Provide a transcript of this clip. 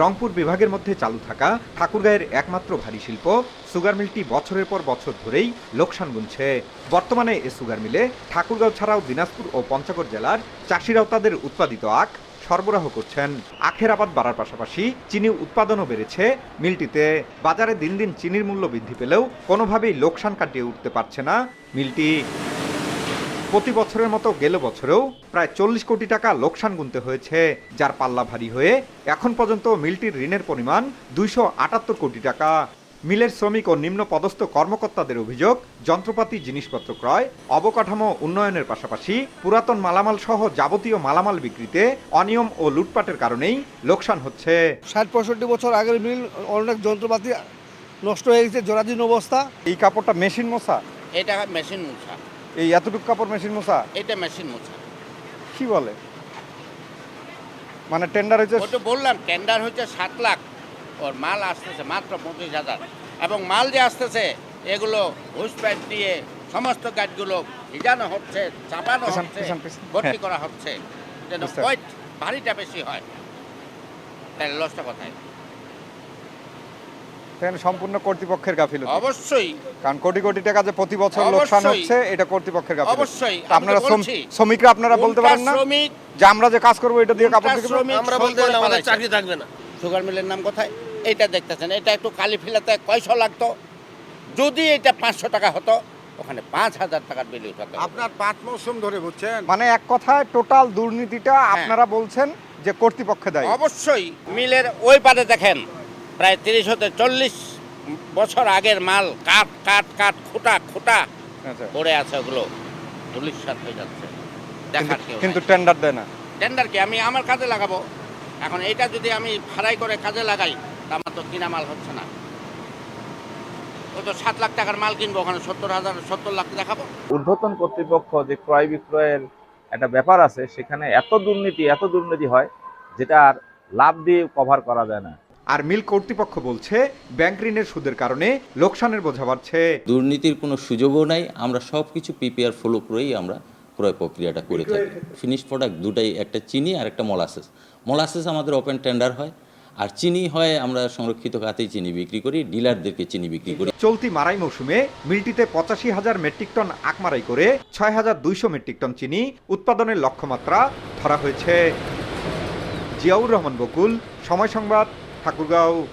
রংপুর বিভাগের মধ্যে চালু থাকা ঠাকুরগাঁয়ের একমাত্র ভারী শিল্প, সুগার মিলটি বছরের পর বছর ধরেই লোকসান গুনছে। বর্তমানে এ সুগার মিলে ঠাকুরগাঁও ছাড়াও দিনাজপুর ও পঞ্চগড় জেলার চাষিরাও তাদের উৎপাদিত আখ সরবরাহ করছেন। আখের আবাদ বাড়ার পাশাপাশি চিনি উৎপাদনও বেড়েছে মিলটিতে। বাজারে দিন দিন চিনির মূল্য বৃদ্ধি পেলেও কোনোভাবেই লোকসান কাটিয়ে উঠতে পারছে না মিলটি। প্রতি বছরের মতো গেল বছরেও প্রায় চল্লিশ কোটি টাকা লোকসান গুনতে হয়েছে যার পাল্লা ভারী হয়ে এখন পর্যন্ত মিলটির ঋণের পরিমাণ দুইশো আটাত্তর কোটি টাকা। মিলের শ্রমিক ও নিম্ন পদস্থ কর্মকর্তাদের অভিযোগ যন্ত্রপাতি জিনিসপত্র ক্রয় অবকাঠামো উন্নয়নের পাশাপাশি পুরাতন মালামাল সহ যাবতীয় মালামাল বিক্রিতে অনিয়ম ও লুটপাটের কারণেই লোকসান হচ্ছে। ষাট পঁয়ষট্টি বছর আগের মিল অনেক যন্ত্রপাতি নষ্ট হয়ে গেছে জরাজীর্ণ অবস্থা। এই কাপড়টা মেশিন মোছা? এটা মেশিন মোছা। এই এতটুকু কাপড় মেশিন মোছা? এটা মেশিন মোছা। কি বলে? মানে টেন্ডার হয়েছে ওটা বললাম টেন্ডার হচ্ছে সাত লাখ। ওর মাল আসতেছে মাত্র পঁচিশ হাজার। এবং মাল যে আসতেছে এগুলো হুস পাইপ দিয়ে সমস্ত গাছগুলো ভিজানো হচ্ছে চাপানো হচ্ছে। ভর্তি হ্যাঁ। করা হচ্ছে। যেন ওয়েট ভারীটা বেশি হয়। তাহলে লসটা কোথায়? এখানে সম্পূর্ণ কর্তৃপক্ষের গাফিলতি। অবশ্যই। কারণ কোটি কোটি টাকা যে প্রতি বছর লোকসান হচ্ছে এটা কর্তৃপক্ষের গাফিলতি। অবশ্যই, আপনারা শ্রমিকরা আপনারা বলতে পারেন না? শ্রমিক যে আমরা যে কাজ করব এটা দিয়ে কাপড় কোনটা আমরা বলতে গেলে আমাদের চাকরি থাকবে না। সুগার মিলের নাম কোথায়? এইটা দেখতেছেন। এটা একটু কালি ফিলাতে কয়শো লাগতো? যদি এটা পাঁচশো টাকা হতো ওখানে পাঁচ হাজার টাকার বিল উঠাতে। আপনার পাঁচ মৌসুম ধরে বুঝছেন? মানে এক কথায় টোটাল দুর্নীতিটা আপনারা বলছেন যে কর্তৃপক্ষে দায়ী। অবশ্যই। মিলের ওই পারে দেখেন। প্রায় তিরিশ হতে চল্লিশ বছর আগের মাল কাঠ কাঠ কাঠ খুঁটা খুঁটা আচ্ছা। পড়ে আছে ওগুলো। সাথ হয়ে যাচ্ছে। দেখার কেউ কিন্তু টেন্ডার দেয় না। টেন্ডার কি? আমি আমার কাজে লাগাবো। এখন এটা যদি আমি ভাড়াই করে কাজে লাগাই তা আমার তো কিনা মাল হচ্ছে না। ও তো সাত লাখ টাকার মাল কিনবো ওখানে সত্তর হাজার সত্তর লাখ দেখাবো। ঊর্ধ্বতন কর্তৃপক্ষ যে ক্রয় বিক্রয়ের একটা ব্যাপার আছে সেখানে এত দুর্নীতি এত দুর্নীতি হয় যেটা আর লাভ দিয়ে কভার করা যায় না। আর মিল কর্তৃপক্ষ বলছে ব্যাংক ঋণের সুদের কারণে লোকসানের বোঝা বাড়ছে। দুর্নীতির কোনো সুযোগও নাই আমরা সব কিছু পিপিআর ফলো করেই আমরা ক্রয় প্রক্রিয়াটা করে থাকি। ফিনিশ প্রোডাক্ট দুটাই একটা চিনি আর একটা মলাসেস মলাসেস আমাদের ওপেন টেন্ডার হয় আর চিনি হয় আমরা সংরক্ষিত খাতেই চিনি বিক্রি করি ডিলারদেরকে চিনি বিক্রি করি। চলতি মারাই মৌসুমে মিলটিতে পঁচাশি হাজার মেট্রিক টন আকমারাই করে ছয় হাজার দুইশো মেট্রিক টন চিনি উৎপাদনের লক্ষ্যমাত্রা ধরা হয়েছে। জিয়াউর রহমান বকুল সময় সংবাদ Pakugau